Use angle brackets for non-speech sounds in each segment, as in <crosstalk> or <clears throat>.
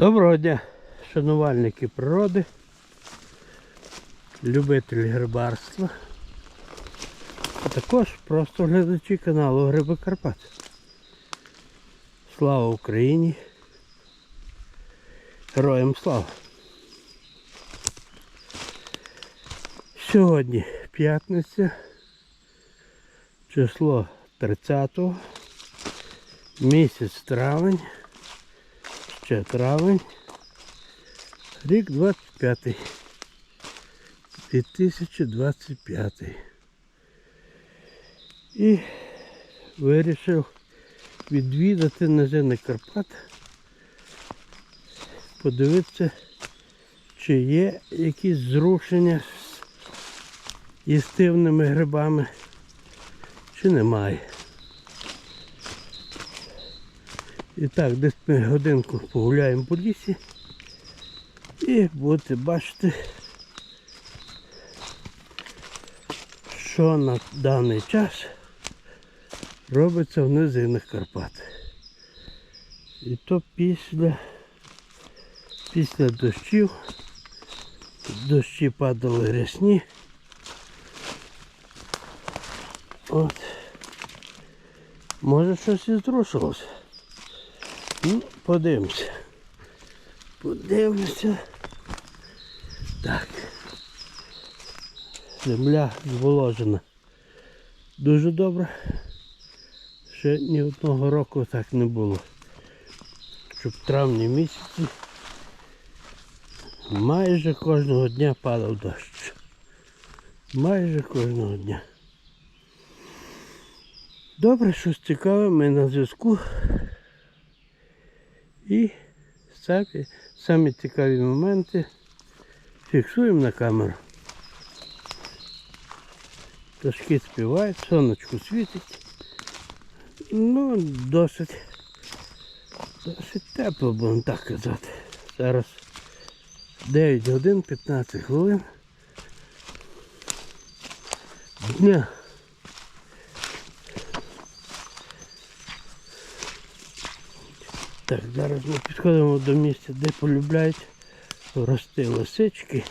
Доброго дня, шанувальники природи, любителі грибарства, а також просто глядачі каналу Гриби Карпат. Слава Україні! Героям слава! Сьогодні п'ятниця, число 30, місяць травень ще травень, рік 25, 2025. І вирішив відвідати низини Карпат, подивитися, чи є якісь зрушення з їстивними грибами, чи немає. І так, десь ми годинку погуляємо по лісі і будете бачити, що на даний час робиться в низинах Карпат. І то після, після дощів, дощі падали рясні. От. Може щось і зрушилося. Ну, подивимося. Подивимося. Так. Земля зволожена. Дуже добре. Ще ні одного року так не було. Щоб травні місяці майже кожного дня падав дощ. Майже кожного дня. Добре, щось цікаве, ми на зв'язку. І самі, самі цікаві моменти фіксуємо на камеру. Пташки співають, сонечко світить. Ну, досить, досить тепло, будемо так казати. Зараз 9 годин 15 хвилин. Дня. Так, зараз ми підходимо до місця, де полюбляють рости лисички.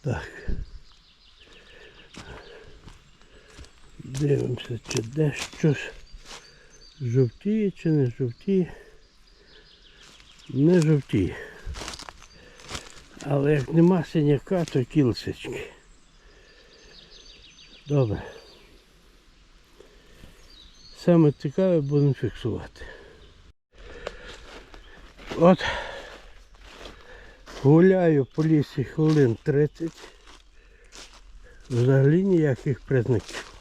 Так. Дивимося, чи де щось жовтіє чи не жовтіє. Не жовтіє. Але як нема синяка, то ті. Добре. Саме цікаве будемо фіксувати. От гуляю по лісі хвилин 30. Взагалі ніяких признаків.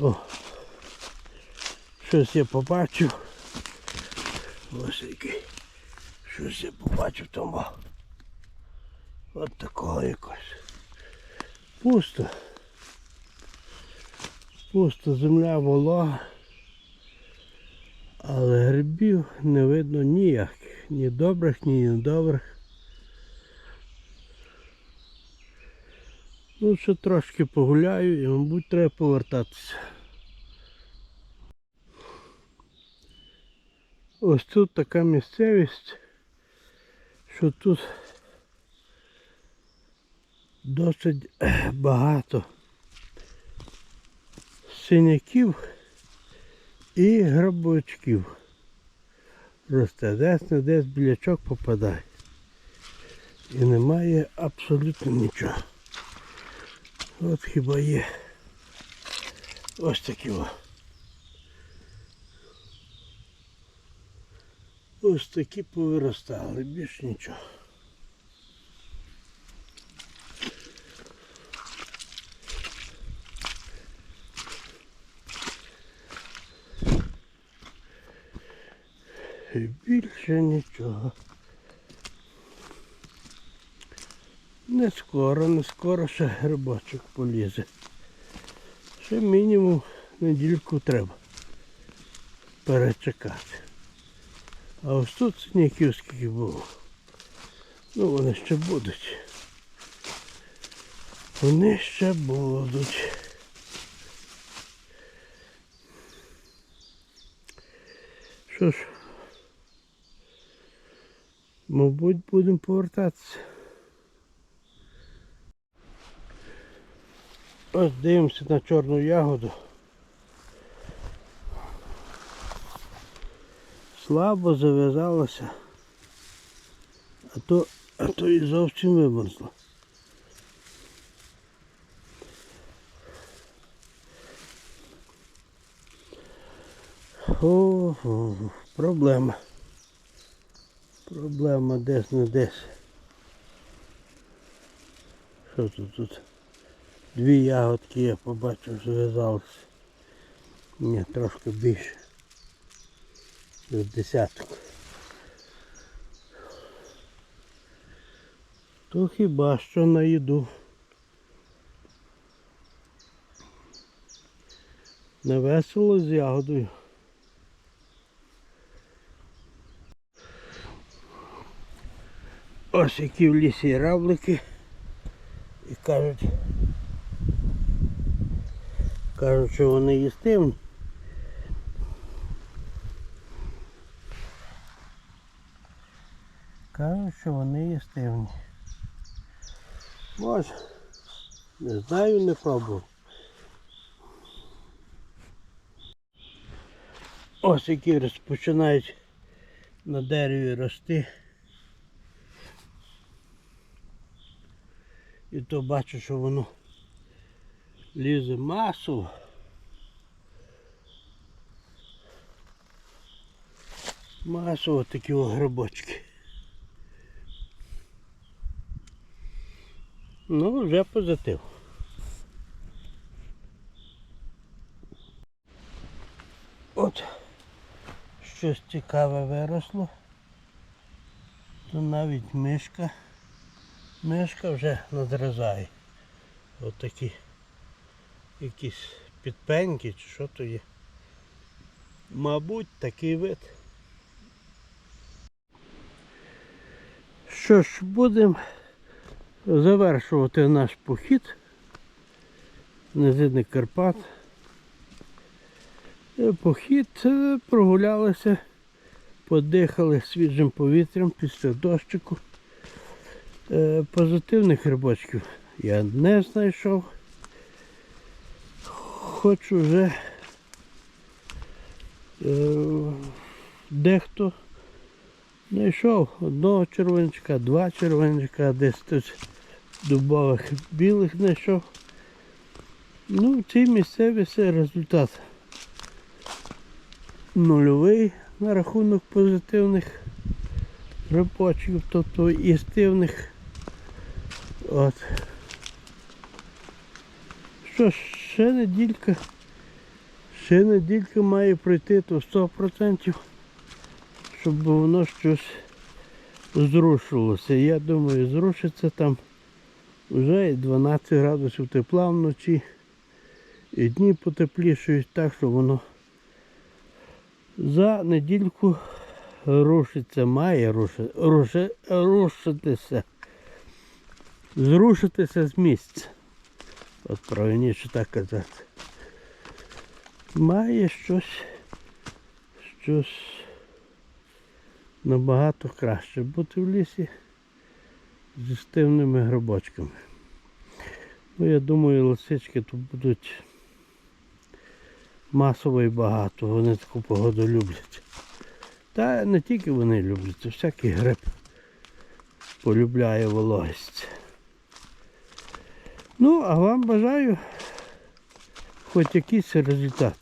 О, щось я побачив. Ось який. Щось я побачив тому. От такого якось. Пусто. Пусто земля волога. Але грибів не видно ніяких. Ні добрих, ні недобрих. Ну, ще трошки погуляю і, мабуть, треба повертатися. Ось тут така місцевість що тут досить багато синяків і грабочків. Росте десь не десь білячок попадає. І немає абсолютно нічого. От хіба є ось такі о. Ось такі повиростали, більш нічого. І більше нічого. Не скоро, не скоро ще грибочок полізе. Ще мінімум недільку треба перечекати. А ось тут синяків скільки було. Ну вони ще будуть. Вони ще будуть. Що ж, мабуть, будемо повертатися. Ось дивимося на чорну ягоду. Слабо зав'язалося, а то, а то і зовсім вимерзло. О, проблема. Проблема десь не десь. Що тут тут? Дві ягодки я побачив, зв'язалися. Ні, трошки більше. Десяток. То хіба що на їду. Не весело з ягодою. Ось які в лісі равлики. І кажуть, кажуть, що вони їстивні. Кажуть, що їстивні. Може, не знаю, не пробував. Ось які розпочинають на дереві рости. І то бачу, що воно лізе масово. Масово такі грибочки. Ну, вже позитив. От щось цікаве виросло. То навіть мишка. Мишка вже надрізає. От такі якісь підпеньки чи що то є. Мабуть, такий вид. Що ж, будемо завершувати наш похід. Низини Карпат. Е, Похід е, прогулялися, подихали свіжим повітрям після дощику. Е, Позитивних грибочків я не знайшов. Хоч уже е, дехто знайшов одного червончика, два червончика, десь тут дубових білих знайшов. Ну, в цій місцевості результат нульовий на рахунок позитивних грибочків, тобто істивних. От. Що ж, ще неділька. Ще неділька має пройти то 100%, щоб воно щось зрушилося. Я думаю, зрушиться там вже 12 градусів тепла вночі. І дні потеплішують так, що воно за недільку рушиться, має руши, руши, рушитися. Зрушитися з місця. От правильніше так казати. Має щось, щось набагато краще бути в лісі зі стивними грибочками. Ну, я думаю, лисички тут будуть масово і багато. Вони таку погоду люблять. Та не тільки вони люблять, це всякий гриб полюбляє вологість. Ну, а вам бажаю хоч якийсь результат.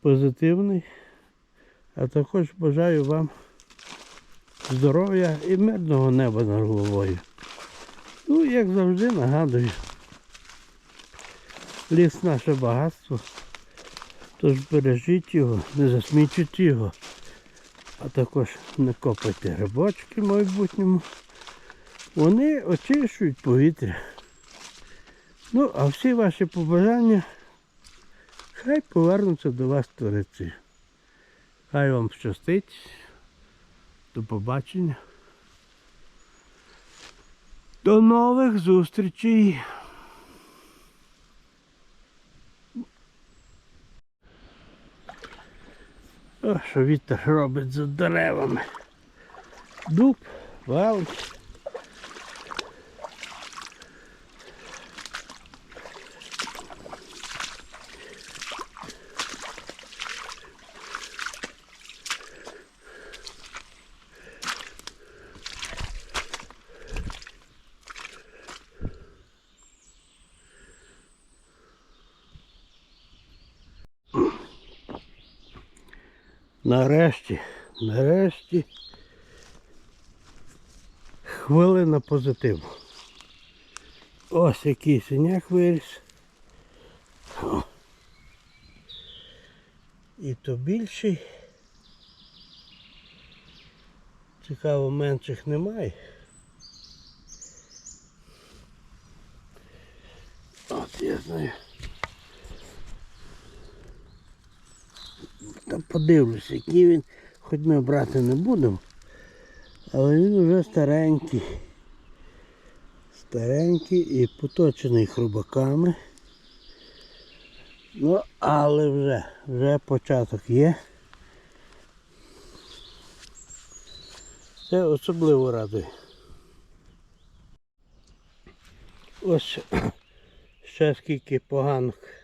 Позитивний. А також бажаю вам здоров'я і мирного неба над головою. Ну, як завжди нагадую. Ліс наше багатство. Тож бережіть його, не засмічуйте його. А також не копайте грибочки в майбутньому. Вони очищують повітря. Ну, а всі ваші побажання хай повернуться до вас твориці. Хай вам щастить. До побачення. До нових зустрічей. О, що вітер робить за деревами. Дуб, валить. Нарешті, нарешті хвилина позитиву. Ось який синяк виріс. О. І то більший. Цікаво, менших немає. От я знаю. Та подивлюся, який він, хоч ми брати не будемо, але він вже старенький. Старенький і поточений хрубаками. Ну, але вже, вже початок є. Це особливо радує. Ось <clears throat> ще скільки поганок